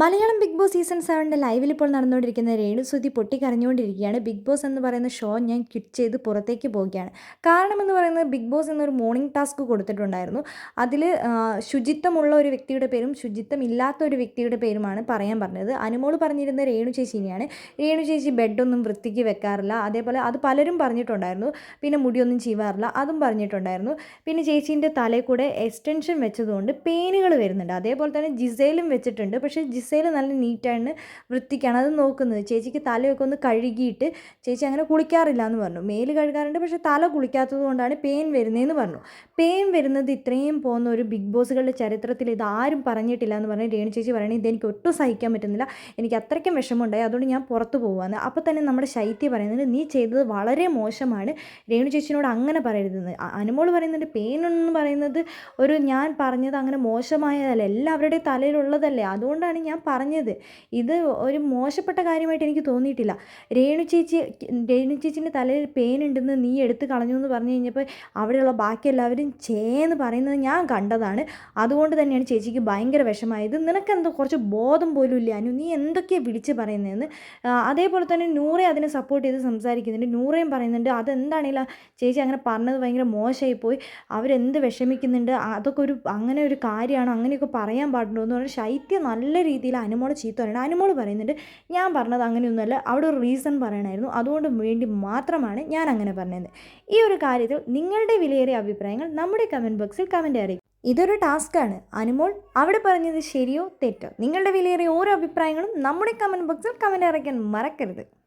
Malayalam big boss season സെവന്റെ ലൈവിൽ ഇപ്പോൾ നടന്നുകൊണ്ടിരിക്കുന്ന രേണുസുതി പൊട്ടിക്കരഞ്ഞുകൊണ്ടിരിക്കുകയാണ്. ബിഗ് ബോസ് എന്ന് പറയുന്ന ഷോ ഞാൻ ക്വിറ്റ് ചെയ്ത് പുറത്തേക്ക് പോവുകയാണ്. കാരണം എന്ന് പറയുന്നത് ബിഗ് ബോസ് എന്നൊരു മോർണിംഗ് ടാസ്ക് കൊടുത്തിട്ടുണ്ടായിരുന്നു. അതിൽ ശുചിത്വമുള്ള ഒരു വ്യക്തിയുടെ പേരും ശുചിത്വം ഇല്ലാത്ത ഒരു വ്യക്തിയുടെ പേരുമാണ് പറയാൻ പറഞ്ഞത്. അനുമോൾ പറഞ്ഞിരുന്ന രേണു ചേച്ചിനെയാണ്. രേണു ചേച്ചി ബെഡൊന്നും വൃത്തിക്ക് വെക്കാറില്ല. അതേപോലെ അത് പലരും പറഞ്ഞിട്ടുണ്ടായിരുന്നു. പിന്നെ മുടിയൊന്നും ചീവാറില്ല. അതും പറഞ്ഞിട്ടുണ്ടായിരുന്നു. പിന്നെ ചേച്ചീന്റെ തലയിൽ കൂടെ എക്സ്റ്റൻഷൻ വെച്ചതുകൊണ്ട് പെയിനുകൾ വരുന്നുണ്ട്. അതേപോലെ തന്നെ ജിസയിലും വെച്ചിട്ടുണ്ട്. പക്ഷേ ജിസയിൽ നല്ല നീറ്റാണ് വൃത്തിക്കാണ്. അത് നോക്കുന്നത്. ചേച്ചിക്ക് തലയൊക്കെ ഒന്ന് കഴുകിയിട്ട് ചേച്ചി അങ്ങനെ കുളിക്കാറില്ല എന്ന് പറഞ്ഞു. മേൽ കഴുകാറുണ്ട് പക്ഷേ തല കുളിക്കാത്തത് കൊണ്ടാണ് പെയിൻ വരുന്നതെന്ന് പറഞ്ഞു. പെയിൻ വരുന്നത് ഇത്രയും പോകുന്ന ഒരു ബിഗ് ബോസുകളുടെ ചരിത്രത്തിൽ ഇത് ആരും പറഞ്ഞിട്ടില്ല എന്ന് പറഞ്ഞ് രേണു ചേച്ചി പറയണേ ഇതെനിക്ക് ഒട്ടും സഹിക്കാൻ പറ്റുന്നില്ല. എനിക്ക് അത്രയ്ക്കും വിഷമമുണ്ടായി. അതുകൊണ്ട് ഞാൻ പുറത്ത് പോകുകയാണ് അപ്പോൾ തന്നെ നമ്മുടെ ശൈത്യ പറയുന്നത് നീ ചെയ്തത് വളരെ മോശമാണ്. രേണു ചേച്ചിനോട് അങ്ങനെ പറയരുതെന്ന്. അനുമോൾ പറയുന്നുണ്ട് പെയിൻ എന്ന് പറയുന്നത് ഒരു ഞാൻ പറഞ്ഞത് അങ്ങനെ മോശമായതല്ല. എല്ലാവരുടെയും തലയിലുള്ളതല്ലേ. അതുകൊണ്ടാണ് ഞാൻ പറഞ്ഞത്. ഇത് ഒരു മോശപ്പെട്ട കാര്യമായിട്ട് എനിക്ക് തോന്നിയിട്ടില്ല. രേണു ചേച്ചി രേണു ചേച്ചിന്റെ തലയിൽ പെയിൻ ഉണ്ടെന്ന് നീ എടുത്ത് കളഞ്ഞു എന്ന് പറഞ്ഞു കഴിഞ്ഞപ്പോൾ അവിടെയുള്ള ബാക്കി എല്ലാവരും ചേന്ന് പറയുന്നത് ഞാൻ കണ്ടതാണ്. അതുകൊണ്ട് തന്നെയാണ് ചേച്ചിക്ക് ഭയങ്കര വിഷമായത് നിനക്കെന്തോ കുറച്ച് ബോധം പോലും ഇല്ല അനു. നീ എന്തൊക്കെയാണ് വിളിച്ച് പറയുന്നതെന്ന്? അതേപോലെ തന്നെ നൂറെ അതിനെ സപ്പോർട്ട് ചെയ്ത് സംസാരിക്കുന്നുണ്ട്. നൂറയും പറയുന്നുണ്ട്. അതെന്താണെങ്കിലും ചേച്ചി അങ്ങനെ പറഞ്ഞത് ഭയങ്കര മോശമായി പോയി അവരെന്ത് വിഷമിക്കുന്നുണ്ട്? അതൊക്കെ ഒരു അങ്ങനെ ഒരു കാര്യമാണ്. അങ്ങനെയൊക്കെ പറയാൻ പാടുണ്ടോ എന്ന് പറഞ്ഞാൽ ശൈത്യം നല്ല രീതിയിൽ അനുമോളെ ചീത്ത പറയുന്നത് അനുമോൾ പറയുന്നുണ്ട് ഞാൻ പറഞ്ഞത് അങ്ങനെയൊന്നുമല്ല. അവിടെ ഒരു റീസൺ പറയണമായിരുന്നു അതുകൊണ്ട് വേണ്ടി മാത്രമാണ് ഞാൻ അങ്ങനെ പറഞ്ഞത്. ഈ ഒരു കാര്യത്തിൽ നിങ്ങളുടെ വിലയേറിയ അഭിപ്രായങ്ങൾ നമ്മുടെ കമന്റ് ബോക്സിൽ കമന്റ് അറിയിക്കും. ഇതൊരു ടാസ്ക്കാണ് അനുമോൾ അവിടെ പറഞ്ഞത് ശരിയോ തെറ്റോ? നിങ്ങളുടെ വിലയേറിയ ഓരോ അഭിപ്രായങ്ങളും നമ്മുടെ കമന്റ് ബോക്സിൽ കമന്റ് അറിയിക്കാൻ മറക്കരുത്.